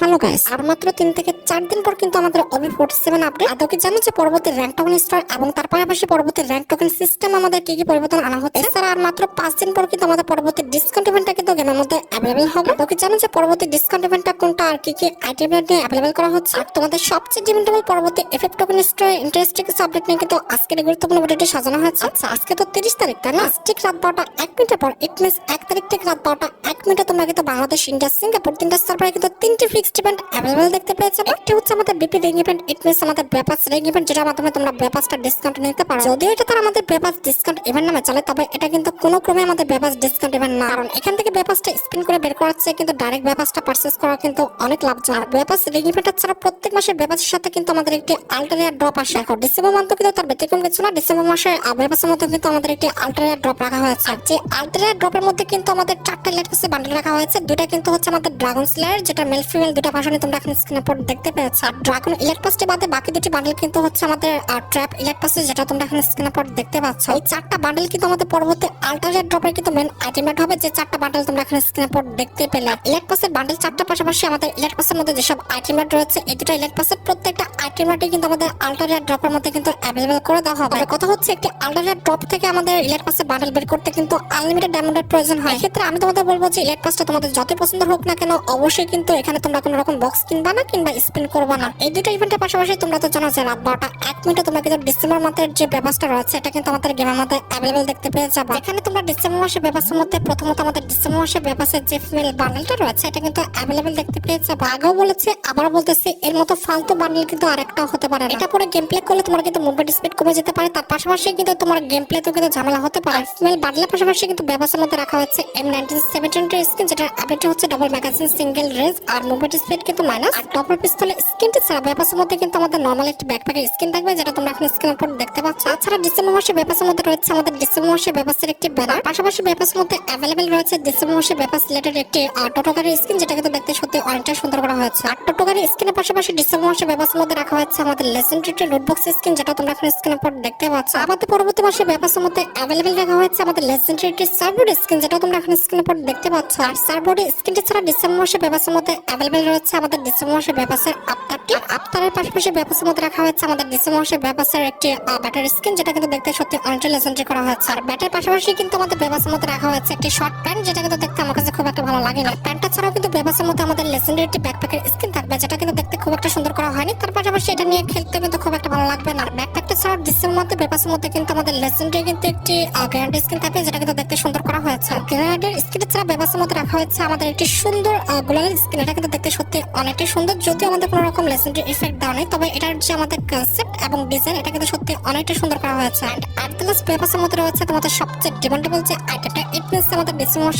Hello guys, আর মাত্র তিন থেকে চার দিন পর কিন্তু আমাদের অবি ফোর্টি সেভেন আপডেট আদৌ কি জানো যে পরবর্তী র্যাঙ্ক টোকেন স্টোর এবং তার পাশাপাশি পরবর্তী র্যাঙ্ক টোকেন সিস্টেম আমাদের কি কি পরিবর্তন আনা হচ্ছে। এছাড়া আর মাত্র পাঁচ দিন পর কিন্তু আমাদের পরবর্তী ডিসকাউন্ট ইভেন্টটা কিন্তু গেমের মধ্যে অ্যাভেলেবল হবে। আদৌ কি জানো যে পরবর্তী ডিসকাউন্ট ইভেন্টটা কোনটা আর কি কি আইটেম নিয়ে অ্যাভেলেবল করা হচ্ছে। আর তোমাদের সবচেয়ে ডিমান্ডেবল পরবর্তী এফএফ টোকেন স্টোর ইন্টারেস্টিং কিছু আপডেট নিয়ে কিন্তু আজকের গুরুত্বপূর্ণ ভিডিওটি সাজানো হয়েছে। আচ্ছা আজকে তো তিরিশ তারিখ, তাই না? ঠিক রাত বারোটা এক মিনিটের পর ইট মিনস এক তারিখ থেকে রাত বারোটা এক মিনিটে তোমরা কিন্তু বাংলাদেশ, ইন্ডিয়া, সিঙ্গাপুর তিনটা সার্ভারে কিন্তু তিনটি ফিক্সড ইভেন্ট দেখতে পেয়েছ একটি হচ্ছে আমাদের BP ring event it means আমাদের ব্যাপাস রিং ইভেন্ট যেটার মাধ্যমে তোমরা ব্যাপাসটা ডিসকাউন্ট নিতে পারো। যদিও এটা তার আমাদের ব্যাপাস ডিসকাউন্ট ইভেন্ট নামে চলে, তবে এটা কিন্তু কোনো ক্রমে আমাদের ব্যাপাস ডিসকাউন্ট ইভেন্ট না। কারণ এখান থেকে ব্যাপাসটা স্পিন করে বের করাচ্ছে কিন্তু ডাইরেক্ট ব্যাপাসটা পারচেস করা কিন্তু অনেক লাভজনক। ব্যাপাস রিং ইভেন্টের ছাড়া প্রত্যেক মাসে ব্যাপাসের সাথে কিন্তু আমাদের একটি আল্টারিয়া ড্রপ আসে। এখন ডিসেম্বর মান্থ কিন্তু তার ব্যতিক্রম কিছু না ডিসেম্বর মাসে ব্যাপাসের মধ্যে কিন্তু আমাদের একটি আল্টারিয়া ড্রপ রাখা হয়েছে। আর যে আল্টারিয়া ড্রপের মধ্যে কিন্তু আমাদের চারটা লেটেস্ট বান্ডেল রাখা হয়েছে দুটা কিন্তু হচ্ছে আমাদের ড্রাগন স্লেয়ার যেটা মেল ফিমেল দুটা ভাষণে তোমরা এখন স্ক্রিনে পর দেখতে পেয়েছ। আর ড্রাগন ইলেকট্রাসটি বাদে বাকি দুটি বান্ডেল কিন্তু হচ্ছে আমাদের ট্র্যাপ ইলেকট্রাসে যেটা তোমরা এখন স্ক্রিনে পর দেখতে পাচ্ছ। এই চারটা বান্ডেল কিন্তু আমাদের পরবর্তী আল্টারিয়া ড্রপের কিন্তু মেন আইটেমেট হবে যে চারটা বান্ডেল তোমরা এখন স্ক্রিনে পর দেখতে পেলে। ইলেকট্রাসের বান্ডেল চারটার পাশাপাশি আমাদের ইলেকট্রাসের মধ্যে যেসব আইটেমেট রয়েছে, এই দুটো ইলেকট্রাসের প্রত্যেকটা আইটেমেটই কিন্তু আমাদের আল্টারিয়া ড্রপের মধ্যে কিন্তু অ্যাভেলেবল করে দেওয়া হবে। কথা হচ্ছে একটি আল্টারিয়া ড্রপ থেকে আমাদের ইলেকট্রাসের বান্ডেল বের করতে কিন্তু আনলিমিটেড ডায়মন্ডের প্রয়োজন হয়। এক্ষেত্রে আমি তোমাদের বলব যে ইলেকট্রাসটা তোমাদের যতই পছন্দ হোক না কেন, অবশ্যই কিন্তু এখানে তোমরা কোনো রকম বক্স কিনবা না কিংবা স্পিন করবা না। এই দুটো ইভেন্টের পাশাপাশি তোমরা তো জানো যে রাত বারোটা এক মিনিটে তোমরা কিন্তু ডিসেম্বর মাসের যে ব্যবস্থা রয়েছে, এটা কিন্তু আমাদের গেমের মধ্যে অ্যাভেলেবল দেখতে পেয়ে যাবে। এখানে তোমরা ডিসেম্বর মাসের ব্যবস্থার মধ্যে প্রথমত আমাদের ডিসেম্বর মাসের ব্যবস্থার যে ফিমেল বান্ডেলটা রয়েছে, এটা কিন্তু অ্যাভেলেবল দেখতে পেয়ে যাবে। আগেও বলেছে আবার বলতেছি, এর মতো ফালতু বান্ডেল কিন্তু আরেকটাও হতে পারে এটা পরে গেম প্লে করলে তোমার কিন্তু মুভমেন্ট স্পিড কমে যেতে পারে, তার পাশাপাশি কিন্তু তোমার গেম প্লে তো কিন্তু ঝামেলা হতে পারে। ফিমেল বান্ডেলের পাশাপাশি কিন্তু ব্যবস্থার মধ্যে রাখা হচ্ছে এম নাইনটিন সেভেন্টিন স্কিন যেটা আপডেট হচ্ছে ডাবল ম্যাগাজিন সিঙ্গেল রেস আর মুভমেন্ট স্পিড কিন্তু মাইনাস ডবল পিস্তলে স্কিনটি ছাড়া ব্যাপাসের মধ্যে কিন্তু আমাদের নর্মাল একটি ব্যাকপ্যাকের স্কিন থাকবে, যেটা তোমরা এখন স্ক্রিনের উপর দেখতে পাচ্ছ। তাছাড়া ডিসেম্বর মাসে ব্যাপাসের মধ্যে রয়েছে আমাদের ডিসেম্বর মাসে ব্যাপাসের একটি ব্যানার পাশাপাশি ব্যাপাসের মধ্যে অ্যাভেলেবেল রয়েছে ডিসেম্বর মাসে ব্যাপাস রিলেটেড একটি টোটোকারের স্কিন যেটা কিন্তু দেখতে সত্যি অনেকটা সুন্দর করা হয়েছে। আর টোটোকারের স্কিনের পাশাপাশি ডিসেম্বর মাসে ব্যাপাসের মধ্যে রাখা হয়েছে আমাদের লেজেন্ডারি লুট বক্স স্কিন যেটা তোমরা এখন স্ক্রিনের উপর দেখতে পাচ্ছ। আমাদের পরবর্তী মাসে ব্যাপাসের মধ্যে অ্যাভেলেবেল রাখা হয়েছে আমাদের লেজেন্ডারি সার্বোর্ড স্কিন যেটা তোমরা এখন স্ক্রিনের উপর দেখতে পাচ্ছ। আর সার্বোর্ড স্কিনটি ছাড়া ডিসেম্বর মাসে ব্যাপাসের মধ্যে অ্যাভেলেবেল রয়েছে আমাদের ডিসেম্বর মাসে ব্যাপাসের আফতারটি আফতারের পাশাপাশি ব্যাপাসের মধ্যে রাখা হয়েছে আমাদের ডিসেম্বর মাসে ব্যাপাসের একটি ব্যাটারি স্কিন যেটা কিন্তু দেখতে সত্যি অনেকটা লেজেন্ডারি করা হয়েছে। আর ব্যাটার পাশাপাশি কিন্তু আমাদের ব্যাপাসের মধ্যে রাখা হয়েছে একটি শর্ট প্যান্ট যেটা কিন্তু দেখতে আমার কাছে খুব একটা ভালো লাগে না। প্যান্টটা ছাড়াও কিন্তু ব্যাপাসের মধ্যে আমাদের লেজেন্ডারি একটি ব্যাকপ্যাকের স্কিন থাকবে, যেটা কিন্তু দেখতে খুব একটা সুন্দর করা হয়নি। তার পাশাপাশি এটা নিয়ে খেলতে কিন্তু খুব একটা ভালো লাগবে না। ব্যাকপ্যাকটা ছাড়াও ডিসেম্বর মধ্যে ব্যাপাসের মধ্যে কিন্তু আমাদের লেজেন্ডারি কিন্তু একটি গ্র্যান্ড স্কিন থাকবে, যেটা কিন্তু দেখতে সুন্দর করা হয়েছে। গ্র্যান্ডের স্কিন ছাড়া ব্যাপাসের মধ্যে রাখা হয়েছে আমাদের একটি সুন্দর গোলালের স্কিন এটা কিন্তু দেখতে সত্যি অনেকটাই সুন্দর, যদিও আমাদের কোনো রকম লেজেন্ডারি ইফেক্ট দেওয়া নেই, তবে এটার যে আমাদের কনসেপ্ট এবং ডিজাইন এটা কিন্তু সত্যি অনেকটা সুন্দর করা হয়েছে। অ্যান্ড মধ্যে রয়েছে তোমাদের সবচেয়ে ডিমান্ডেবল যে আইটেমটা ইট মিনস আমাদের ডিসেম্বর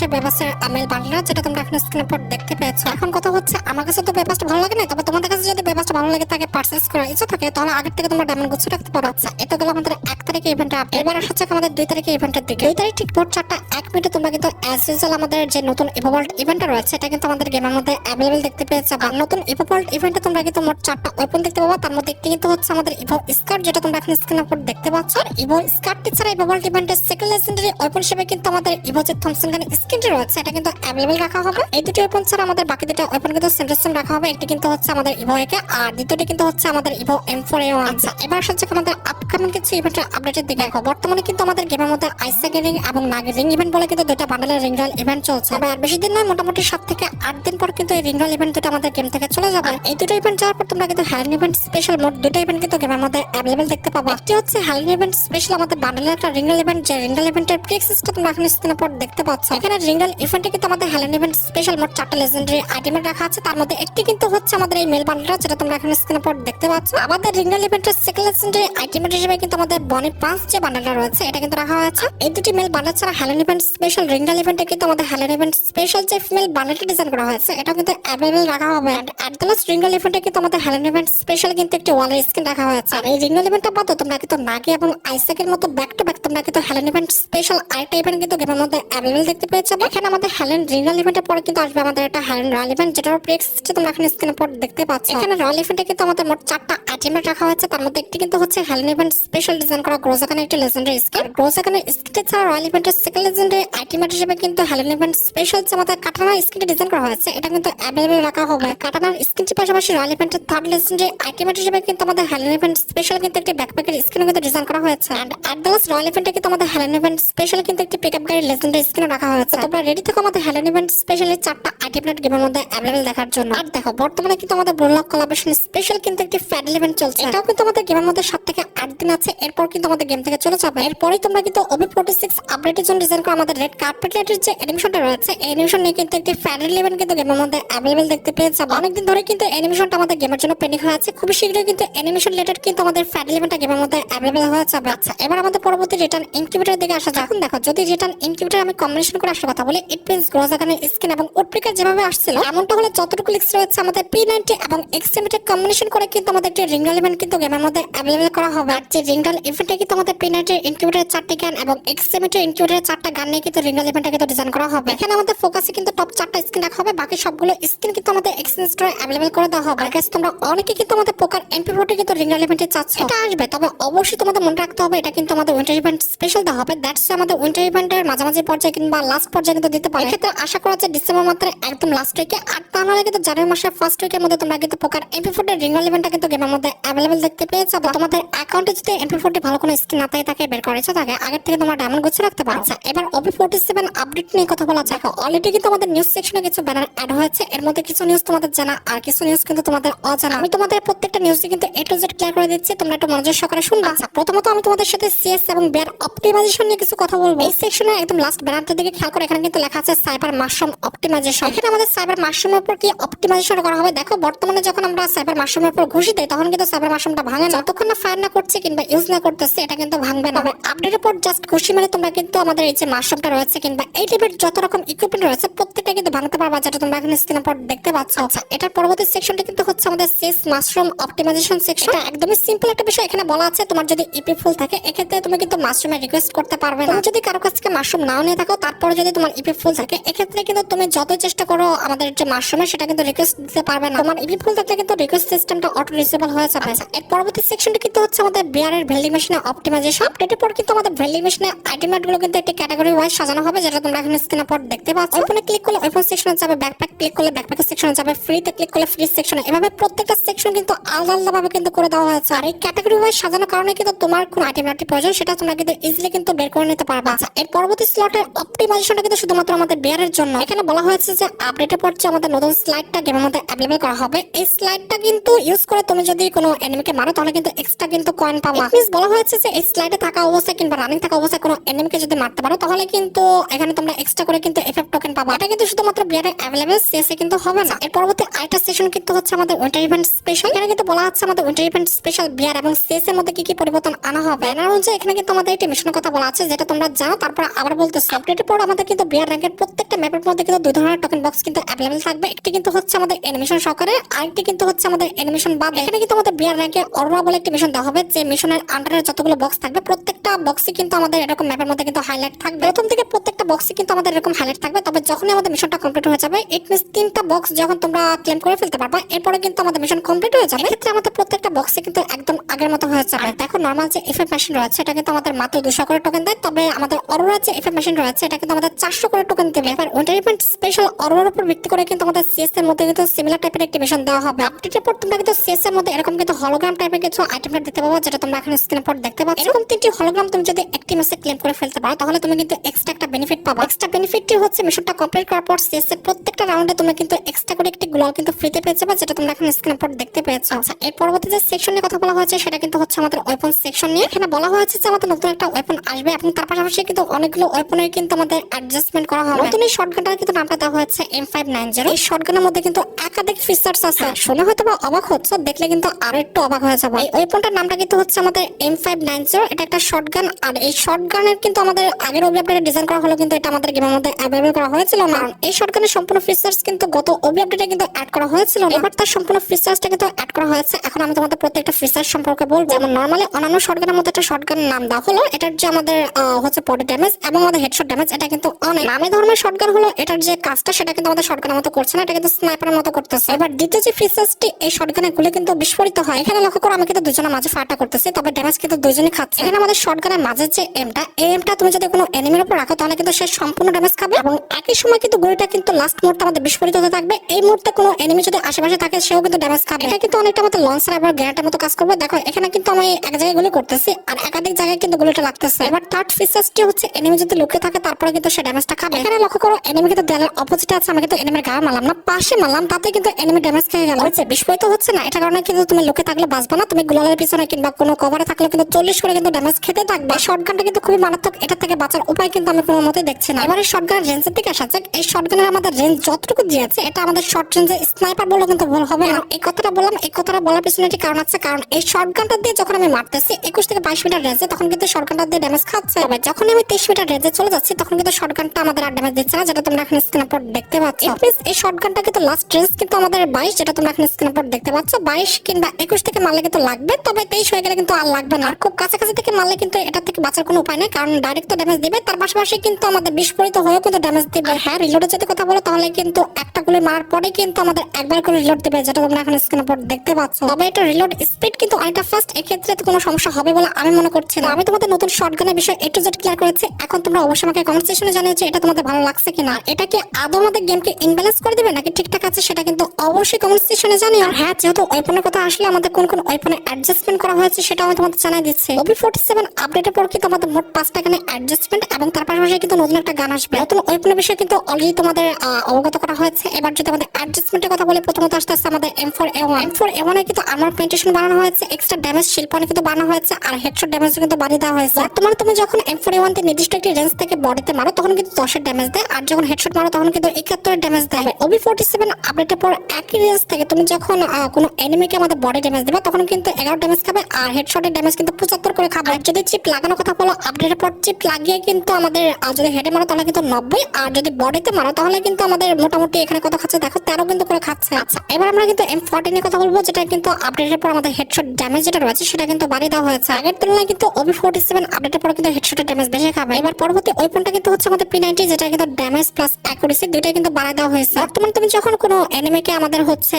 আমেল যেটা তোমরা এখন স্ক্রিনের পর দেখতে পেয়েছ। এখন কথা হচ্ছে, আমার কাছে তো ভালো লাগে না তবে তোমাদের কাছে যদি ভালো লাগে থাকে পারচেস করার ইচ্ছা থাকে, তাহলে আগের থেকে তোমরা ডায়মন্ড গুছিয়ে রাখতে পারো। আচ্ছা এটা গেলো আমাদের এক তারিখে ইভেন্ট আপ এবার হচ্ছে আমাদের দুই তারিখে ইভেন্টের দিকে। দুই তারিখ ঠিক ভোর চারটা, এক মিনিটে তোমরা কিন্তু অ্যাজ ইউজুয়াল আমাদের যে নতুন ইভোভল্ট ইভেন্টটা রয়েছে, এটা কিন্তু আমাদের গেমের মধ্যে অ্যাভেলেবল দেখতে পেয়েছে আর নতুন ইভোভল্ট ইভেন্টে তোমরা কিন্তু মোট চারটা ওয়েপন দেখতে পাবো। তার মধ্যে একটি কিন্তু হচ্ছে আমাদের ইভো স্কার্ট যেটা তোমরা এখন স্ক্রিনের উপর দেখতে পাচ্ছ। আর ইভো স্কার্টটি ছাড়া ইভোভল্ট ইভেন্টের সেকেন্ড লেজেন্ডারি ওয়েপন হিসেবে কিন্তু আমাদের ইভো যে থমসন গান স্কিনটি রয়েছে, এটা কিন্তু অ্যাভেলেবল রাখা হবে। এই দুটি ওয়েপন ছাড়া আমাদের বাকি দুটো ওয়েপন কিন্তু সেম সেম রাখা হবে। একটি কিন্তু হচ্ছে আমাদের ইভো একে আর দ্বিতীয়টি কিন্তু হচ্ছে আমাদের ইভো এম ফোর এ আচ্ছা এবার হচ্ছে আমাদের আপকামিং কিছু ইভেন্টের আপডেটের দিকে দেখো। বর্তমানে কিন্তু আমাদের গেমের মধ্যে আইসা গেমিং এবং নাগের রিং ইভেন্ট বলে কিন্তু দুটা বান্ডেলের রিং ইভেন্ট চলছে। এবার বেশি দিন নয়, মোটামুটি সাত থেকে আট দিন পর কিন্তু এই রিং ইভেন্ট দুটো আমাদের গেম থেকে চলে যাবে। এই দুটো ইভেন্ট যাওয়ার পর তোমরা কিন্তু হ্যালিন ইভেন্ট স্পেশাল মোড দুটো ইভেন্ট কিন্তু গেমের মধ্যে অ্যাভেলেবল দেখতে পাবো। একটি হচ্ছে হ্যালিন ইভেন্ট স্পেশাল আমাদের বান্ডেলের একটা রিং রয়্যাল ইভেন্ট যে রিং রয়্যাল ইভেন্টের প্রিক সিস্টেম তোমরা এখন স্ক্রিনের পর দেখতে পাচ্ছ। এখানে রিং রয়্যাল ইভেন্টে কিন্তু আমাদের হ্যালিন ইভেন্ট স্পেশাল মোড চারটা লেজেন্ডারি আইটেমের রাখা আছে। তার মধ্যে একটি কিন্তু হচ্ছে আমাদের এই মেল বান্ডেলটা যেটা তোমরা এখন স্ক্রিনের পর দেখতে পাচ্ছ। আমাদের রিং রয়্যাল ইভেন্টের সেকেন্ড লেজেন্ডারি আইটেমের হিসেবে কিন্তু আমাদের বনি পাঁচ যে বান্ডেলটা রয়েছে এটা কিন্তু রাখা হয়েছে। এই দুটি মেল বান্ডেল ছাড়া Halloween event special ring royale ইভেন্টে কিন্তু আমাদের হ্যালেন ইভেন্ট স্পেশাল যে ফিমেল বান্ডেলটা ডিজাইন করা হয়েছে এটা কিন্তু অ্যাভেলেবল রাখা হবে। লাস্ট রিং ইভেন্টে কিন্তু আমাদের হ্যালেন ইভেন্ট স্পেশাল কিন্তু একটি ওয়ালের স্ক্রিন রাখা হয়েছে। আর এই রিং রয়্যাল ইভেন্টটা বাদও তোমরা কিন্তু নাগে এবং আইসেকের মতো ব্যাক টু ব্যাক তোমরা কিন্তু হ্যালেন ইভেন্ট স্পেশাল আরেকটা ইভেন্ট কিন্তু গেমের মধ্যে অ্যাভেলেবল দেখতে পেয়েছ এখানে আমাদের হ্যালেন রিং ইভেন্টের পরে কিন্তু আসবে আমাদের একটা হ্যালেন রয়্যাল ইভেন্ট যেটার প্রেক্স তোমরা এখন স্ক্রিনের পর দেখতে পাচ্ছ। এখানে রয়্যাল ইভেন্টে কিন্তু আমাদের মোট চারটা আইটেমেট রাখা হয়েছে। তার মধ্যে একটি কিন্তু হচ্ছে হ্যালেন ইভেন্ট স্পেশাল ডিজাইন করা গ্রোজাকানের একটি লেজেন্ডারি স্কিন গ্রোজাকানের স্কিনটি ছাড়া রয়্যাল ইভেন্টের সেকেন্ড লেজেন্ডারি আইটেমেট হিসেবে কিন্তু হ্যালেন ইভেন্ট স্পেশাল যে আমাদের কাটানা স্কিনটি ডিজাইন করা হয়েছে। এটা কিন্তু অ্যাভেলেবল রাখা হবে। কাটানার স্কিনটির পাশাপাশি রয়্যাল ইভেন্টের থার্ড লেজেন্ডারি আইটেম হিসেবে কিন্তু আমাদের হ্যালো ইভেন্ট স্পেশাল কিন্তু একটি ব্যাকপ্যাকের স্ক্রিন কিন্তু ডিজাইন করা হয়েছে। And at the last royale ইভেন্টে কিন্তু আমাদের হ্যালো ইভেন্ট স্পেশাল কিন্তু একটি পিকআপ গাড়ির লেজেন্ডারি স্ক্রিন রাখা হয়েছে। তোমরা রেডি থেকে আমাদের হ্যালেন ইভেন্ট স্পেশালি চারটা আইটেম নেট গেমের মধ্যে অ্যাভেলেবল দেখার জন্য। আর দেখো, বর্তমানে কিন্তু আমাদের ব্রোলক কোলাবোরেশন স্পেশাল কিন্তু একটি ফ্যাডেল ইভেন্ট চলছে। এটাও কিন্তু আমাদের গেমের মধ্যে সাত থেকে আট দিন আছে। এরপর কিন্তু আমাদের গেম থেকে চলে যাবে। এরপরই তোমরা কিন্তু ওবি ফোর্টি সিক্স আপডেটের জন্য ডিজাইন করা আমাদের রেড কার্পেট লাইটের যে অ্যানিমেশনটা রয়েছে অ্যানিমেশন নিয়ে কিন্তু একটি ফ্যাডেল ইভেন্ট কিন্তু গেমের মধ্যে অ্যাভেলেবল দেখতে পেয়ে যাব। অনেকদিন ধরে কিন্তু অ্যানিমেশনটা আমাদের গেমের জন্য পেন্ডিং হয়ে আছে। খুবই শীঘ্রই কিন্তু অ্যানিমেশন রিলেটেড কিন্তু আমাদের ফ্যাডেল ইভেন্টটা গেমের মধ্যে অ্যাভেলেবল হয়ে যাবে। আচ্ছা এবার আমাদের পরবর্তী রিটার্ন ইনকিউবেটর দিকে আসা যাক। দেখো, যদি রিটার্ন ইনকিউবেটর আমি কম্বিনেশন করে আসার কথা বলি ইট মিনস গ্রোজাগানের স্কিন এবং উটপ্রিকার যেভাবে আসছিল, এমনটা হলে যতটুকু লিক্স রয়েছে আমাদের পি নাইনটি এবং এক্সিমিটেড কম্বিনেশন করে কিন্তু আমাদের একটি রিঙ্গল ইভেন্ট কিন্তু গেমের মধ্যে অ্যাভেলেবল করা হবে। আর যে রিঙ্গল ইভেন্টে কিন্তু আমাদের পি নাইনটি ইনকিউবেটরের চারটি গান এবং এক্সিমিটেড ইনকিউবেটরের চারটা গান নিয়ে কিন্তু রিঙ্গল ইভেন্টটা কিন্তু ডিজাইন করা হবে। এখানে আমাদের ফোকাসে কিন্তু টপ চারটা স্কিন রাখা হবে, বাকি সবগুলো স্কিন কিন্তু আমাদের এক্সচেঞ্জ স্টোরে অ্যাভেলেবল করে দেওয়া হবে। আর তোমরা অনেকে কিন্তু আমাদের পোকার এমপি ফোর্টি কিন্তু রিঙ্গল ইভেন্টে চাচ্ছ। এটা আসবে, তবে অবশ্যই তোমাদের মনে রাখতে হবে, এটা কিন্তু আমাদের উইন্টার ইভেন্ট স্পেশাল দেওয়া হবে। দ্যাটস আমাদের উইন্টার ইভেন্টের মাঝামাঝি পর্যায়ে কিংবা লাস্ট পর্যায়ে কিন্তু দিতে পারে এক্ষেত্রে আশা করা যায় ডিসেম্বর মাসের একদম লাস্ট উইকে আর তা নাহলে কিন্তু জানুয়ারি মাসের ফার্স্ট উইকের মধ্যে তোমরা কিন্তু পোকার এমপি ফোর্টি রিঙ্গল ইভেন্টটা কিন্তু গেমের মধ্যে অ্যাভেলেবল দেখতে পেয়েছ। যাবে তোমাদের অ্যাকাউন্টে যদি এমপি ফোর্টি ভালো কোনো স্কিন না থাকে, তাকে বের করেছে থাকে আগের থেকে তোমরা ডায়মন্ড গুছিয়ে রাখতে পারো আচ্ছা এবার ওবি ফোর্টি সেভেন আপডেট নিয়ে কথা বলা যাক। অলরেডি কিন্তু আমাদের নিউজ সেকশনে কিছু ব্যানার অ্যাড হয়েছে। এর মধ্যে কিছু নিউজ তোমাদের জানা, আর কিছু নিউজ কিন্তু তোমাদের অজানা। আমি তোমাদের প্রত্যেকটা নিউজে কিন্তু এ টু জেড ক্লিয়ার করে দিচ্ছি। তোমরা একটু মনোযোগ সহকারে শুনবা। আচ্ছা প্রথমত আমি তোমাদের সাথে সিএস এবং বেয়ার অপটিমাইজেশন নিয়ে কিছু কথা বলব। এই সেকশনে একদম লাস্ট ব্যানারটার দিকে খেয়াল করে এখানে কিন্তু লেখা আছে সাইবার মাশরুম অপটিমাইজেশন এখানে আমাদের সাইবার মাশরুমের উপর কি অপটিমাইজেশন করা হবে? দেখো বর্তমানে যখন আমরা সাইবার মাশরুমের উপর ঘুষি দেই তখন কিন্তু সাইবার মাশরুমটা ভাঙে না। যতক্ষণ না ফায়ার না করছে কিংবা ইউজ না করতেছে এটা কিন্তু ভাঙবে না। আপডেটের পর জাস্ট ঘুষি মানে তোমরা কিন্তু আমাদের এই যে মাশরুমটা রয়েছে কিংবা এই টাইপের যত রকম ইকুইপমেন্ট রয়েছে প্রত্যেকটা কিন্তু ভাঙতে পারবা যেটা তোমরা এখন স্ক্রিনের পর দেখতে পাচ্ছ। আচ্ছা। এটার পরবর্তী সেকশনটা কিন্তু হচ্ছে আমাদের সেস মাশরুম অপটিমাইজেশন সেকশন একদমই সিম্পল একটা বিষয়। এখানে বলা আছে তোমার যদি ইপি ফুল থাকে এক্ষেত্রে তুমি কিন্তু মাশরুমের রিকোয়েস্ট করতে পারবে না। যদি কারও কাছ থেকে মাশরুম নাও নিয়ে থাকো তারপরে যদি তোমার ইপি ফুল থাকে এক্ষেত্রে কিন্তু তুমি যত চেষ্টা করো আমাদের যে মাশরুমের সেটা কিন্তু রিকোয়েস্ট দিতে পারবে না। তোমার ইপি ফুল থাকলে কিন্তু রিকোয়েস্ট সিস্টেমটা অটো রিসেবল হয়ে যাবে। এর পরবর্তী সেকশনটা কিন্তু হচ্ছে আমাদের বিয়ারের ভেল্ডিং মেশিনে অপটিমাইজেশন আপডেটের পর কিন্তু আমাদের ভেল্ডিং মেশিনে আইটেমগুলো কিন্তু একটি ক্যাটাগরি ওয়াইজ সাজানো হবে, যেটা তোমরা এখানে স্ক্রিনের পর দেখতে পাচ্ছ। ওপেনে ক্লিক করলে ওপেন সেকশনে যাবে ব্যাকপ্যাক ক্লিক করলে ব্যাকপ্যাকের সেকশনে যাবে ফ্রিতে ক্লিক করলে ফ্রি সেকশনে এভাবে প্রত্যেকটা সেকশন কিন্তু আলাদা আলাদা ভাবে কিন্তু করে দেওয়া হয়েছে। আর এই ক্যাটাগরি ওয়াইজ সাজানোর কারণে কিন্তু তোমার কোন আইটেম নাটি প্রয়োজন, সেটা তোমরা কিন্তু ইজিলি কিন্তু বের করে নিতে পারবা। আচ্ছা এর পরবর্তী স্লটের অপটিমাইজেশনটা কিন্তু শুধুমাত্র আমাদের বিয়ারের জন্য। এখানে বলা হয়েছে যে আপডেটের পর যে আমাদের নতুন স্লাইডটা গেমের মধ্যে অ্যাভেলেবল করা হবে। এই স্লাইডটা কিন্তু ইউজ করে তুমি যদি কোনো এনিমিকে মারো, তাহলে কিন্তু এক্সট্রা কিন্তু কয়েন পাবা। মিস বলা হয়েছে যে এই স্লাইডে থাকা অবস্থায় কিংবা রানিং থাকা অবস্থায় কোনো এনিমিকে যদি মারতে পারো, তাহলে কিন্তু এখানে তোমরা এক্সট্রা করে কিন্তু এফেক্ট টোকেন পাবা। এটা কিন্তু শুধুমাত্র বিয়ারে অ্যাভেলেবল সিএসএ কিন্তু হবে না। এর পরবর্তী আরেকটা সেশন কিন্তু হচ্ছে আমাদের উইন্টার ইভেন্ট স্পেশাল এখানে কিন্তু বলা হচ্ছে আমাদের উইন্টার ইভেন্ট স্পেশাল বিয়ার এবং সিএস মধ্যে কি কি পরিবর্তন আনা হবে। ব্যানার অনুযায়ী এখানে কিন্তু আমাদের একটি মিশনের কথা বলা আছে, যেটা তোমরা জানো। তারপর আবার বলতেছি আপডেটের পর আমাদের কিন্তু বিয়ার র্যাঙ্কের প্রত্যেকটা ম্যাপের মধ্যে কিন্তু দুই ধরনের টোকেন বক্স কিন্তু অ্যাভেলেবল থাকবে। একটি কিন্তু হচ্ছে আমাদের অ্যানিমেশন সহকারে আরেকটি কিন্তু হচ্ছে আমাদের অ্যানিমেশন বাদ। এখানে কিন্তু আমাদের বিয়ার র্যাঙ্কে অরোরা বলে একটি মিশন দেওয়া হবে যে মিশনের আন্ডারে যতগুলো বক্স থাকবে প্রত্যেকটা বক্সে কিন্তু আমাদের এরকম ম্যাপের মধ্যে কিন্তু হাইলাইট থাকবে। প্রথম থেকে প্রত্যেকটা বক্সে কিন্তু আমাদের এরকম হাইলাইট থাকবে তবে যখনই আমাদের মিশনটা কমপ্লিট হয়ে যাবে ইট মিনস তিনটা বক্স যখন তোমরা ক্লেম করে ফেলতে পারবা এরপরে কিন্তু আমাদের মিশন কমপ্লিট হয়ে যাবে। এক্ষেত্রে আমাদের প্রত্যেকটা বক্সে কিন্তু একদম আগের মতো হয়ে যাবে। দেখো নর্মাল যে এফএফ মেশিন রয়েছে এটা কিন্তু আমাদের মাত্র দুশো করে টোকেন দেয় তবে আমাদের অরোরা যে এফএফ মেশিন রয়েছে এটা কিন্তু আমাদের চারশো করে টোকেন দেবে। এবার উইন্টার স্পেশাল অরোরার উপর ভিত্তি করে কিন্তু আমাদের সিএস এর মধ্যে কিন্তু সিমিলার টাইপের একটি দেওয়া হবে। আপডেটের পর তোমরা কিন্তু সিএস এর মধ্যে এরকম কিন্তু হলোগ্রাম টাইপের কিছু আইটেম দিতে পারব যেটা তোমরা এখন স্ক্রিনের পর দেখতে পাচ্ছ। এরকম তিনটি হলোগ্রাম তুমি যদি একটি মেসে ক্লেম করে ফেলতে পারো, তাহলে তুমি কিন্তু এক্সট্রা একটা বেনিফিট পাবো। এক্সট্রা বেনিফিটটি হচ্ছে মিশনটা কমপ্লিট করার পর সিএস এর প্রত্যেকটা রাউন্ডে তুমি কিন্তু এক্সট্রা করে একটি গ্লোয়াল কিন্তু ফ্রিতে পেয়ে যাবে, যেটা তোমরা এখন স্ক্রিনের পর দেখতে পেয়েছ। আচ্ছা এর পরবর্তী যে সেকশন নিয়ে কথা বলা হয়েছে, সেটা কিন্তু হচ্ছে আমাদের ওয়েপন সেকশন নিয়ে। এখানে বলা হয়েছে যে আমাদের নতুন একটা ওয়েপন আসবে এবং তার পাশাপাশি কিন্তু অনেকগুলো ওয়েপনের কিন্তু আমাদের অ্যাডজাস্টমেন্ট করা হবে। নতুন এই শর্টগানটার কিন্তু নামটা দেওয়া হয়েছে এম ফাইভ নাইন জিরো এই শর্টগানের মধ্যে কিন্তু একাধিক ফিচার্স আছে। শুনে হয়তো অবাক হচ্ছে, দেখলে কিন্তু আরও একটু অবাক হয়ে যাবে। এই ওয়েপনটার নামটা কিন্তু হচ্ছে আমাদের এম ফাইভ নাইন জিরো এটা একটা শর্টগান আর এই শর্টগানের কিন্তু আমাদের আগের ওবি আপডেটে ডিজাইন করা হলো কিন্তু এটা আমাদের গেমের মধ্যে অ্যাভেলেবল করা হয়েছিল না। এই শর্টগানের সম্পূর্ণ ফিচার্স কিন্তু গত ওবি আপডেটে কিন্তু অ্যাড করা হয়েছিল এবার তার সম্পূর্ণ ফিচার্সটা কিন্তু অ্যাড করা হয়েছে। এখন আমি তোমাদের প্রত্যেকটা ফিচার সম্পর্কে বলব। যেমন নর্মালি অন্যান্য শর্টগানের মধ্যে একটা শর্টগান নাম দেওয়া হলো, এটার যে আমাদের হচ্ছে বডি ড্যামেজ এবং আমাদের হেডশট ড্যামেজ এটা কিন্তু অনেক। নামে ধর্মের শর্টগান হলো, এটার যে কাজটা সেটা কিন্তু আমাদের শর্টগানের মতো করছে না, এটা কিন্তু স্নাইপারের মতো করতেছে। এবার দ্বিতীয় যে ফিচার্সটি এই শর্টগানের গুলি কিন্তু বিস্ফোরিত হয়। এখানে লক্ষ্য করো, আমি কিন্তু দুজনের মাঝে ফাটা করতেছি, তবে ড্যামেজ কিন্তু দুজনই খাচ্ছে। এখানে আমাদের শর্টগানের মাঝে যে এমটা এই এমটা তুমি যদি কোনো এনিমির উপর রাখো, তাহলে কিন্তু সে সম্পূর্ণ ড্যামেজ খাবে। এবং একই সময় কিন্তু গুলিটা কিন্তু লাস্ট মোডটা আমাদের বিস্ফোরিত হতে থাকবে। এই মুহূর্তে কোনো এনিমি যদি আশেপাশে থাকে, সেও কিন্তু ড্যামেজ খাবে। এটা কিন্তু অনেকটা মতো লঞ্চার আবার গ্রেনেডের মতো কাজ করবে। দেখো, এখানে কিন্তু আমি এক জায়গায় গুলি করতেছি, আর একাধিক জায়গায় কিন্তু গুলিটা লাগতেছে। এবার থার্ড ফিচার্সটি হচ্ছে এনিমি যদি লুকিয়ে থাকে, তারপরে কিন্তু সে ড্যামেজটা খাবে। এখানে লক্ষ্য করো এনিমি কিন্তু দেয়ালের অপোজিটে আছে আমি কিন্তু এনিমির গায়ে মারলাম না, পাশে মারলাম, তাতে কিন্তু এনিমি ড্যামেজ খেয়ে গেল। হচ্ছে বিস্ফোরিত হচ্ছে না এটা কারণে কিন্তু তুমি লুকে থাকলে বাঁচবে না, তুমি গুলালের পিছনে কিংবা কোনো কভারে থাকলে কিন্তু চল্লিশ করে কিন্তু ড্যামেজ খেতে থাকবে। শর্ট গানটা কিন্তু খুবই মারাত্মক, এটা থেকে বাঁচার উপায় কিন্তু আমি কোনো মতে দেখছি না। এবারে শর্ট গানের রেঞ্জের দিকে আসা যাক, এই শর্ট আমাদের রেঞ্জ যতটুকু দিয়েছে, এটা আমাদের শর্ট রেঞ্জে স্নাইপার বলে কিন্তু ভুল হবে না। এই কথাটা বললাম, এই কথাটা বলার পিছনে একটি কারণ আছে, কারণ এই শর্ট গানটা দিয়ে যখন আমি মারতেছি, একুশ থেকে বাইশ মিটার রেঞ্জে তখন কিন্তু শর্ট গানটা দিয়ে ড্যামেজ খাচ্ছে। যখন আমি তেইশ মিটার রেঞ্জে চলে যাচ্ছি, তখন কিন্তু শর্ট গানটা আমাদের আর ড্যামেজ দিচ্ছে না, যেটা তোমরা এখন স্ক্রিন পর দেখতে পাচ্ছ? Means এই শর্ট গানটা কিন্তু লাস্ট রেঞ্জ কিন্তু আমাদের বাইশ, যেটা তোমরা এখন স্ক্রিন পর দেখতে পাচ্ছ। বাইশ কিংবা একুশ থেকে মারলে কিন্তু লাগবে, তবে তেইশ হয়ে গেলে কিন্তু আর লাগবে না। আর খুব কাছাকাছি থেকে মারলে কিন্তু এটা থেকে বাঁচার কোনো উপায় নেই, কারণ ডাইরেক্ট তো ড্যামেজ দিবে। তার পাশাপাশি কিন্তু আমাদের বিস্ফোরিত হয়েও কিন্তু ড্যামেজ দিবে। হ্যাঁ রিলোডের যদি কথা বলো, তাহলে কিন্তু একটা গুলি মারার পরে কিন্তু আমাদের একবার করে রিলোড দেবে, যেটা তোমরা এখন স্ক্রিন পর দেখতে পাচ্ছ। তবে এটা রিলোড স্পিড কিন্তু অনেকটা ফাস্ট এক্ষেত্রে কোনো সমস্যা হবে বলে আমি মনে করছি না। আমি তোমাদের নতুন শর্টগানের বিষয় এ টু জেড ক্লিয়ার করেছি। এখন তোমরা অবশ্যই আমাকে কমেন্ট সেকশনে জানিয়েছো এটা তোমাদের ভালো লাগছে কিনা। এটা কি আদৌ আমাদের গেমকে ইনব্যালেন্স করে দিবে নাকি ঠিকঠাক আছে সেটা কিন্তু অবশ্যই কমেন্ট সেকশনে জানিও। আর হ্যাঁ যেহেতু ওয়েপনের কথা আসলে আমাদের কোন কোন ওয়েপনে অ্যাডজাস্টমেন্ট করা হয়েছে সেটা আমি তোমাদের জানাই দিচ্ছি। ওবি ফোর্টি সেভেন আপডেটের পর কিন্তু আমাদের মোট পাঁচটা এখানে অ্যাডজাস্টমেন্ট এবং তার পাশাপাশি কিন্তু নতুন একটা গান আসবে। নতুন ওয়েপনের বিষয়ে কিন্তু অলরেডি তোমাদের অবগত করা হয়েছে। এবার যদি আমাদের অ্যাডজাস্টমেন্টের কথা বলি প্রথমত আসতে আসতে আমাদের M four A one M four A ওয়ানে কিন্তু আমার পেন্টেশন বানানো হয়েছে এক্সট্রা ড্যামেজ শিল্পনে কিন্তু বানানো হয়েছে আর হেডশট ড্যামেজ কিন্তু বাড়িয়ে দেওয়া হয়েছে। বর্তমানে তুমি যখন এম ফোর এ ওয়ান নির্দিষ্ট একটি রেঞ্জ থেকে বডিতে মারো তখন কিন্তু দশের ড্যামেজ দেয় আর যখন হেডশট মারো তখন কিন্তু একাত্তরের ড্যামেজ দেয়। ওবি ফোর্টি সেভেন আপডেটের পর একই রেঞ্জ থেকে তুমি যখন কোনো এনিমিকে আমাদের বডি ড্যামেজ দেবে, তখন কিন্তু এগারো ড্যামেজ খাবে আর হেডশটের ড্যামেজ কিন্তু পঁচাত্তর করে খাবে। আর যদি চিপ লাগানোর কথা বলো আপডেটের পর চিপ লাগিয়ে কিন্তু আমাদের যদি হেডে মারো তাহলে কিন্তু নব্বই, আর যদি বডিতে মারো তাহলে কিন্তু আমাদের মোটামুটি এখানে কত খাচ্ছে? দেখো, তেরো কিন্তু করে খাচ্ছে। আচ্ছা এবার আমরা কিন্তু এম ফোরটিনের কথা বলব, যেটা কিন্তু আপডেটের পর আমাদের হেডশট ড্যামেজ যেটা রয়েছে, সেটা কিন্তু বাড়িয়ে দেওয়া হয়েছে। আগের তুলনায় কিন্তু ওবি ফোর্টি সেভেন আপডেটের পর কিন্তু হেডশটের ড্যামেজ বেশি খাবে। এবার পরবর্তী ওয়েপনটা কিন্তু হচ্ছে আমাদের পি নাইনটি যেটা কিন্তু ড্যামেজ প্লাস অ্যাকুরেসি দুইটাই কিন্তু বাড়ায় দেওয়া হয়েছে। বর্তমানে তুমি যখন কোনো এনিমিকে আমাদের হচ্ছে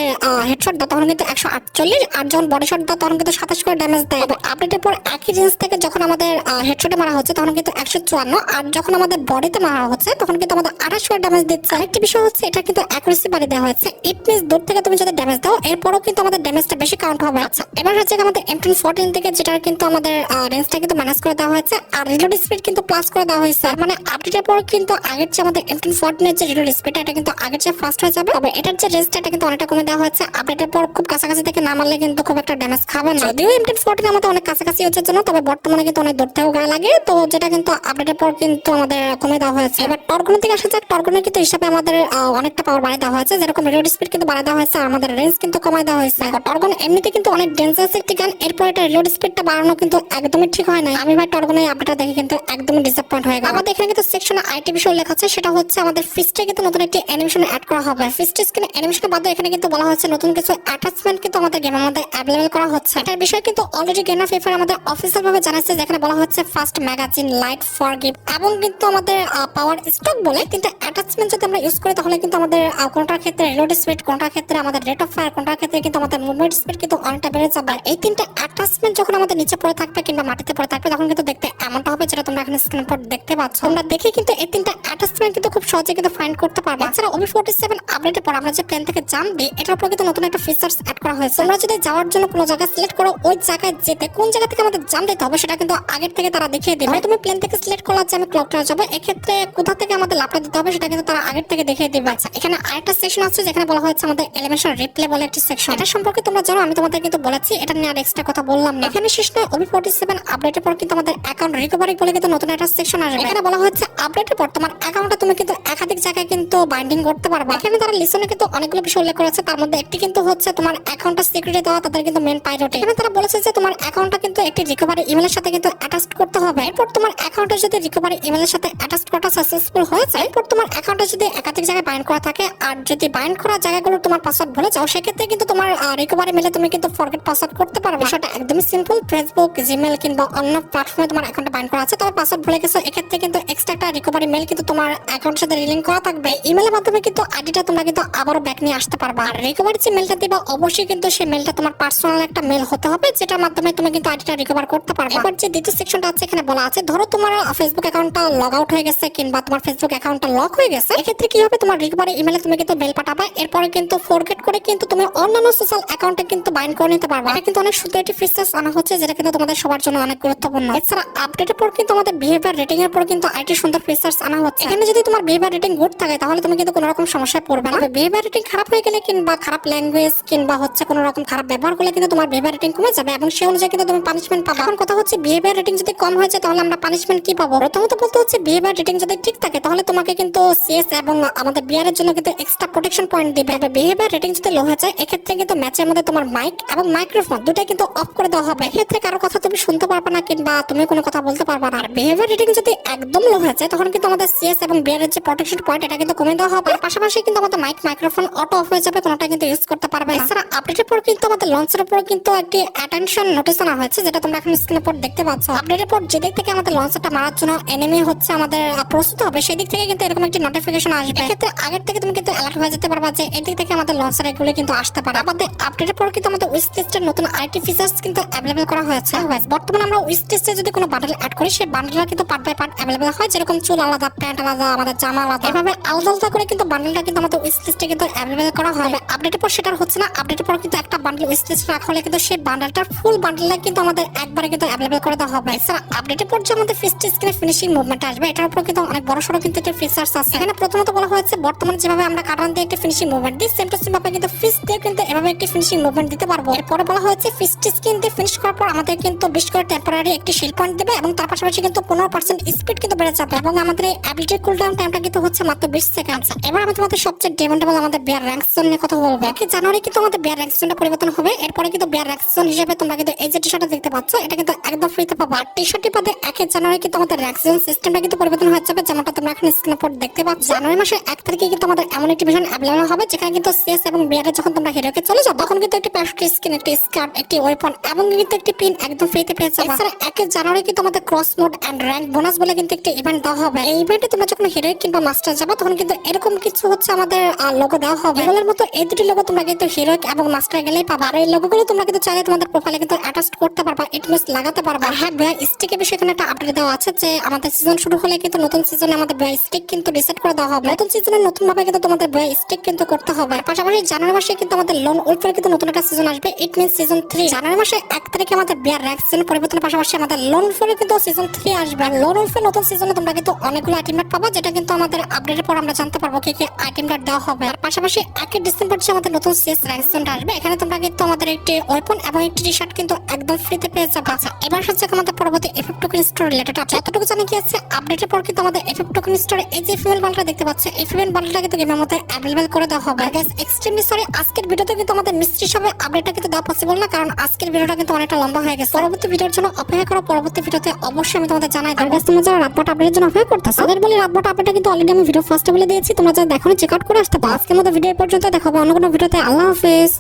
হেডশট দাও, তখন কিন্তু একশো আটচল্লিশ আর যখন বডি শট দাও, তখন কিন্তু সাতাশ করে ড্যামেজ দেয়। তবে আপডেটের পর একই রেঞ্জ থেকে যখন আমাদের হেডশটে মারা হচ্ছে, তখন কিন্তু একশো চুয়ান্ন আর যখন আমাদের বডিতে মারা হচ্ছে, তখন কিন্তু আমাদের আঠাশ করে ড্যামেজ দিচ্ছে। আরেকটি বিষয় হচ্ছে এটা কিন্তু অ্যাকুরেসি বাড়িয়ে দেওয়া হয়েছে। ইট মিনস দূর থেকে তুমি যদি ড্যামেজ দাও, এরপরও কিন্তু আমাদের ড্যামেজটা বেশি কাউন্ট হবে। আচ্ছা এবার হচ্ছে আমাদের এম টেন ফোরটিন থেকে যেটা কিন্তু আমাদের রেঞ্জটা কিন্তু ম্যানেজ করে দেওয়া হয়েছে, আর রিলোড স্পিড কিন্তু প্লাস করে দেওয়া হয়েছে। মানে আপডেটের পর কিন্তু আগের যে আমাদের এম টেন ফোরটিনের যে রিলোড স্পিড এটা কিন্তু আগের চেয়ে ফাস্ট হয়ে যাবে। তবে এটার যে রেঞ্জটা কিন্তু অনেকটা কমে দেওয়া হয়েছে। আপডেটের পর খুব কাছাকাছি থেকে না মারলে কিন্তু খুব একটা ড্যামেজ খাবে না। যদিও এম টেন ফোরটিন আমাদের অনেক কাছাকাছি হচ্ছে জন্য তবে বর্তমানে কিন্তু অনেক দূর থেকেও গায়ে লাগে। তো যেটা কিন্তু আপডেটের পর কিন্তু আমাদের কমে দেওয়া হয়েছে। এবার টর্গনের থেকে আসা যাক। টর্গনের কিন্তু হিসাবে আমাদের অনেকটা পাওয়ার বাড়িয়ে দেওয়া হয়েছে। যেরকম রিলোড স্পিড কিন্তু বাড়িয়ে দেওয়া হয়েছে আমাদের রেঞ্জ কিন্তু কমায় দেওয়া হয়েছে। টর্গন এমনিতে কিন্তু অনেক ডেঞ্জারাস একটি গান। এরপর এটা রিলোড স্পিডটা বাড়ানো কিন্তু একদমই ঠিক হয় না আমি ভাই টর্গনের আপডেটটা দেখে কিন্তু একদমই ডিসঅ্যাপয়েন্ট হয়ে গেল আমাদের এখানে কিন্তু সেকশনে আইটি বিষয় লেখা আছে। সেটা হচ্ছে আমাদের ফিস্টে কিন্তু নতুন একটি অ্যানিমেশন অ্যাড করা হবে। ফিস্ট স্ক্রিনে অ্যানিমেশন বাদে এখানে কিন্তু বলা হচ্ছে নতুন কিছু অ্যাটাচমেন্ট কিন্তু আমাদের গেমের মধ্যে অ্যাভেলেবল করা হচ্ছে। এটার বিষয় কিন্তু অলরেডি গেমার ফিফার আমাদের অফিসিয়াল ভাবে জানাচ্ছে যেখানে বলা হচ্ছে first magazine light for gift এবং কিন্তু আমাদের পাওয়ার স্টক বলে কিন্তু অ্যাটাচমেন্ট যদি আমরা ইউজ করি তাহলে কিন্তু আমাদের কোনটার ক্ষেত্রে রিলোড স্পিড কোনটার ক্ষেত্রে আমাদের রেট অফ ফায়ার কোনটার ক্ষেত্রে কিন্তু আমাদের মুভমেন্ট স্পিড কিন্তু অনেকটা বেড়ে যাবে। এই তিনটা অ্যাটাচমেন্ট যখন আমাদের নিচে পড়ে থাকবে কিংবা মাটিতে পড়ে থাকবে তখন কিন্তু দেখতে এমনটা হবে যেটা তোমরা এখানে স্ক্রিন পর দেখতে পাচ্ছ। তোমরা দেখে কিন্তু এই তিনটা অ্যাটাচমেন্ট কিন্তু খুব সহজে কিন্তু ফাইন্ড করতে পারবে। এছাড়া ওবি ফোর্টি সেভেন আপডেটের পর আমরা যে প্লেন থেকে দিই এটার উপর কিন্তু নতুন একটা ফিচার্স অ্যাড করা হয়েছে। তোমরা যদি যাওয়ার জন্য কোনো জায়গায় সিলেক্ট করো ওই জায়গায় যেতে কোন জায়গা থেকে আমাদের জাম্প দিতে হবে সেটা কিন্তু আগের থেকে তারা দেখিয়ে দেবে। তুমি প্লেন থেকে সিলেক্ট করলা যে আমি ক্লক টাওয়ার যাব এক্ষেত্রে কোথা থেকে আমাদের লাভটা দিতে হবে সেটা কিন্তু তারা আগের থেকে দেখিয়ে দেবে। আচ্ছা এখানে আরেকটা সেকশন আছে যেখানে বলা হয়েছে আমাদের এলিমেশন রিপ্লে বলে একটি সেকশন এটা সম্পর্কে তোমরা জানো আমি তোমাদের কিন্তু বলেছি এটা নিয়ে আর এক্সট্রা কথা বললাম না। এখানে শেষ নয় ওবি ফোর্টি সেভেন আপডেটের পর কিন্তু আমাদের অ্যাকাউন্ট রিকভারি বলে কিন্তু নতুন একটা সেকশন আসবে। এখানে বলা হচ্ছে আপডেটের পর তোমার অ্যাকাউন্টে তুমি কিন্তু একাধিক জায়গায় কিন্তু বাইন্ডিং করতে পারবে। এখানে তারা লিসনে কিন্তু অনেকগুলো বিষয় উল্লেখ করেছে, তার মধ্যে একটি কিন্তু হচ্ছে তোমার অ্যাকাউন্টটা সিকিউরিটি দেওয়া, তাদের কিন্তু মেন প্রায়োরিটি এখানে তারা বলেছে যে তোমার অ্যাকাউন্টটা কিন্তু একটি রিকভারি ইমেলের সাথে কিন্তু অ্যাটাচ করতে হবে। এরপর তোমার অ্যাকাউন্টে যদি রিকভারি ইমেলের সাথে অ্যাটাচ করাটা সাকসেসফুল হয়ে যায়, এরপর তোমার অ্যাকাউন্টে যদি একাধিক জায়গায় বাইন্ড করা থাকে, আর যদি বাইন্ড করা জায়গাগুলো তোমার পাসওয়ার্ড ভুলে যাও, সেক্ষেত্রে কিন্তু তোমার রিকভারি মেলে তুমি কিন্তু ফরগেট পাসওয়ার্ড করতে পারবে। সেটা একদমই সিম্পল ফেসবুক জিমেল কিংবা অন্য প্ল্যাটফর্মে তোমার অ্যাকাউন্টে বাইন্ড করা আছে, তবে পাসওয়ার্ড ভুলে গেছো, এক্ষেত্রে কিন্তু এক্সট্রা একটা রিকভারি মেল কিন্তু তোমার অ্যাকাউন্টের সাথে লিঙ্ক করা থাকবে। ইমেলের মাধ্যমে কিন্তু আইডিটা তোমরা কিন্তু আবারও ব্যাক নিয়ে আসতে পারবা। আর রিকভারি যে মেলটা দিবা, অবশ্যই কিন্তু সেই মেলটা তোমার পার্সোনাল একটা মেল হতে হবে, যেটার মাধ্যমে তুমি কিন্তু আইডিটা রিকভার করতে পারবে। এবার যে দ্বিতীয় সেকশনটা আছে এখানে বলা আছে, ধরো তোমার ফেসবুক অ্যাকাউন্টটা লগ আউট হয়ে গেছে কিংবা তোমার ফেসবুক অ্যাকাউন্টটা লক হয়ে গেছে, এক্ষেত্রে কি হবে? তোমার রিকভারি ইমেলে তুমি কিন্তু মেল পাঠাবে, এরপরে কিন্তু ফরগেট করে কিন্তু তুমি অন্যান্য সোশ্যাল অ্যাকাউন্টে কিন্তু বাইন্ড করে নিতে পারবে। এটা কিন্তু অনেক সুন্দর একটি ফিচার্স আনা হচ্ছে, যেটা কিন্তু তোমাদের সবার জন্য অনেক গুরুত্বপূর্ণ। এছাড়া আপডেটের পর কিন্তু আমাদের বিহেভিয়ার রেটিং এর পর কিন্তু আইটি সুন্দর ফিচার্স আনা হচ্ছে। এখানে যদি তোমার বিহেভিয়ার রেটিং গুড থাকে তাহলে তুমি কিন্তু কোনো রকম সমস্যায় পড়বে না। বিহেভিয়ার রেটিং খারাপ হয়ে গেলে কিংবা খারাপ ল্যাঙ্গুয়েজ কিংবা হচ্ছে কোনো রকম খারাপ ব্যবহার করলে কিন্তু তোমার বিহেভিয়ার রেটিং কমে যাবে এবং সেই অনুযায়ী কিন্তু তুমি পানিশমেন্ট পাবে। এখন কথা হচ্ছে বিহেভিয়ার রেটিং যদি কম হয়ে যায় তাহলে আমরা পানিশমেন্ট কি পাবো? প্রথমত বলতে হচ্ছে বিহেভিয়ার রেটিং যদি ঠিক থাকে তাহলে তোমাকে কিন্তু সিএস এবং আমাদের বিআর এর জন্য কিন্তু এক্সট্রা প্রোটেকশন পয়েন্ট দিবে। বিহেভিয়ার রেটিং যদি লো হয়ে যায়, এক্ষেত্রে কিন্তু ম্যাচের মধ্যে তোমার মাইক এবং মাইক্রোফোন দুটাই কিন্তু অফ করে দেওয়া হবে। এক্ষেত্রে কারও কথা তুমি শুনতে পারবে না কিংবা তুমি কোনো কথা বলতে পারবে না। আর বিহেভিয়ার রেটিং যদি একদম লো হয়ে যায়, তখন কিন্তু আমাদের সিএস এবং বিআর এর যে প্রোটেকশন পয়েন্ট এটা কিন্তু কমে দেওয়া হবে। পাশাপাশি কিন্তু আমাদের মাইক মাইক্রোফোন অটো অফ হয়ে যাবে কোনোটা কিন্তু ইউজ করতে পারবে এছাড়া আপডেটের পর কিন্তু আমাদের লঞ্চের উপর কিন্তু একটি অ্যাটেনশন নোটিস আনা হয়েছে যেটা তোমরা এখন স্ক্রিনের পর দেখতে পাচ্ছ। আপডেটের পর যেদিক থেকে আমাদের লঞ্চটা মারার জন্য এনিমি হচ্ছে আমাদের প্রস্তুত হবে সেই দিক থেকে কিন্তু এরকম একটি নোটিফিকেশন আসবে। এক্ষেত্রে আগের থেকে তুমি কিন্তু অ্যালার্ট হয়ে যেতে পারবা যে এই দিক থেকে আমাদের লঞ্চার এগুলো কিন্তু আসতে পারে। আমাদের আপডেটের পর কিন্তু আমাদের উইস টেস্টের নতুন আইটি ফিচার্স কিন্তু অ্যাভেলেবল করা হয়েছে। বর্তমানে আমরা উইস টেস্টে যদি কোনো বান্ডেল অ্যাড করি সেই বান্ডেলটা কিন্তু পার্ট বাই পার্ট অ্যাভেলেবল হয়। যেরকম চুল আলাদা প্যান্ট আলাদা আমাদের জামা আলাদা। এভাবে আলাদা করে কিন্তু বান্ডেলটা কিন্তু আমাদের উইস লিস্টে কিন্তু অ্যাভেলেবল করা হবে আপডেটের পর সেটা হচ্ছে না। আপডেটের পর কিন্তু একটা বান্ডেল উইস লিস্ট রাখা হলে কিন্তু সেই বান্ডেলটার ফুল বান্ডেলটা কিন্তু আমাদের একবারে কিন্তু অ্যাভেলেবল করে দেওয়া হবে। এছাড়া আপডেটের পর যে আমাদের ফিস্ট স্ক্রিনে ফিনিশিং মুভমেন্ট আসবে, এটার উপর কিন্তু অনেক বড় সড়ো কিন্তু একটা ফিচার্স আছে। এখানে প্রথমত বলা হয়েছে, বর্তমানে যেভাবে আমরা কাটান দিয়ে একটা ফিনিশিং মুভমেন্ট দিই সেম টু সেম ভাবে কিন্তু ফিস দিয়ে কিন্তু এভাবে একটি ফিনিশিং মুভমেন্ট দিতে পারব। এরপরে বলা হয়েছে ফিস্ট স্ক্রিন দিয়ে ফিনিশ করার পর আমাদের কিন্তু বেশ করে টেম্পোরারি একটি শিল দেবে এবং তার পাশাপাশি কিন্তু পনেরো পার্সেন্ট স্পিড কিন্তু বেড়ে যাবে। এবং আমাদের এই অ্যাবিলিটি কুলডাউন টাইমটা কিন্তু হচ্ছে মাত্র বিশ সেকেন্ড। এবার আমি তোমাদের সবচেয়ে ডিমান্ডেবল আমাদের বিয়ার র্যাঙ্ক জোন নিয়ে কথা বলব। কি জানুয়ারি কিন্তু আমাদের বিয়ার র্যাঙ্ক জোনটা পরিবর্তন হবে? এরপরে কিন্তু বিয়ার র্যাঙ্ক জোন হিসেবে তোমরা কিন্তু এই যে টি দেখতে পাচ্ছ, এটা কিন্তু একদম ফ্রিতে পাবো। আর টি শার্টটি বাদে একে জানুয়ারি কিন্তু আমাদের র্যাঙ্ক জোন সিস্টেমটা কিন্তু পরিবর্তন হয়ে যাবে, যেমনটা তোমরা এখন স্ক্রিনে দেখতে পাচ্ছ। জানুয়ারি মাসের এক তারিখে কিন্তু আমাদের এমন একটি ভিশন অ্যাভেলেবল হবে, যেখানে কিন্তু সিএস এবং বিয়ারে যখন তোমরা হিরোকে চলে যাবে তখন কিন্তু একটি প্যাশট স্কিন একটি স্কার্ট একটি ওয়েপন এবং কিন্তু একটি পিন একদম ফ্রিতে পেয়ে যাবে। এছাড়া একে জানুয়ারি কিন্তু আমাদের cross mode and rank bonus বলে কিন্তু একটি ইভেন্ট দেওয়া হবে। এই ইভেন্টে তোমরা যখন হিরোইক কিংবা মাস্টার যাবে, তখন কিন্তু এরকম কিছু হচ্ছে আমাদের লোগো দেওয়া হবে। এগুলোর মতো এই দুটি লোগো তোমরা কিন্তু হিরোইক এবং মাস্টার গেলেই পাবা। আর এই লোগোগুলো তোমরা কিন্তু চাইলে তোমাদের প্রোফাইলে কিন্তু অ্যাটাচ করতে পারবা ইটমেস লাগাতে পারবা। হ্যাঁ ভাই স্টিকের বিষয়ে এখানে একটা আপডেট দেওয়া আছে যে, আমাদের সিজন শুরু হলে কিন্তু নতুন সিজনে আমাদের ভাই স্টিক কিন্তু রিসেট করে দেওয়া হবে। নতুন সিজনে নতুন ভাবে কিন্তু তোমাদের ভাই স্টিক কিন্তু করতে হবে। পাশাপাশি জানুয়ারি মাসে কিন্তু আমাদের লোন উইফের কিন্তু নতুন একটা সিজন আসবে it means season three January মাসে এক তারিখে আমাদের বিয়ার র্যাক সিজন পরিবর্তনের পাশাপাশি আমাদের লোন উইফের কিন্তু সিজন থ্রি আসবে। আর লোন উইফের নতুন সিজনে তোমরা কিন্তু অনেকগুলো আইটেম পাবা, যেটা কিন্তু আমাদের আপডেটের পর আমরা জানতে পারব কি কি আইটেম দেওয়া হবে। আর পাশাপাশি একই ডিসেম্বর যে আমাদের নতুন সিএস সিজনটা আসবে, এখানে তোমরা কিন্তু আমাদের একটি ওয়েপন এবং একটি টি শার্ট কিন্তু একদম ফ্রিতে পেয়ে যাবে। আচ্ছা এবার হচ্ছে আমাদের পরবর্তী এফএফ টোকেন স্টোর রিলেটেড আছে এতটুকু জানি কি আছে আপডেটের পর কিন্তু আমাদের এফএফ টোকেন স্টোরে এই যে ফিমেল বান্ডলটা দেখতে পাচ্ছে, এই ফিমেল বান্ডলটা কিন্তু গেমের মধ্যে অ্যাভেলেবল করে দেওয়া হবে। গাইস এক্সট্রিমলি সরি আজকের ভিডিওতে কিন্তু আমাদের মিস্ত্রি হিসাবে আপডেটটা কিন্তু দেওয়া পসিবল না, কারণ আজকের ভিডিওটা কিন্তু অনেকটা লম্বা হয়ে গেছে। পরবর্তী ভিডিওর জন্য অপেক্ষা করো, পরবর্তী ভিডিওতে অবশ্যই আমি তোমাদের জানাই আর তোমরা যারা রাতবট আপডেটের জন্য অপেক্ষা করতেছো তাদের বলি রাতবট আপডেটটা কিন্তু অলরেডি আমি ভিডিও ফার্স্টে বলে দিয়েছি, তোমরা যারা দেখো চেক আউট করে আসতে পারো। আজকের মতো ভিডিও পর্যন্ত দেখাবো অন্য কোনো ভিডিওতে আল্লাহ হাফেজ।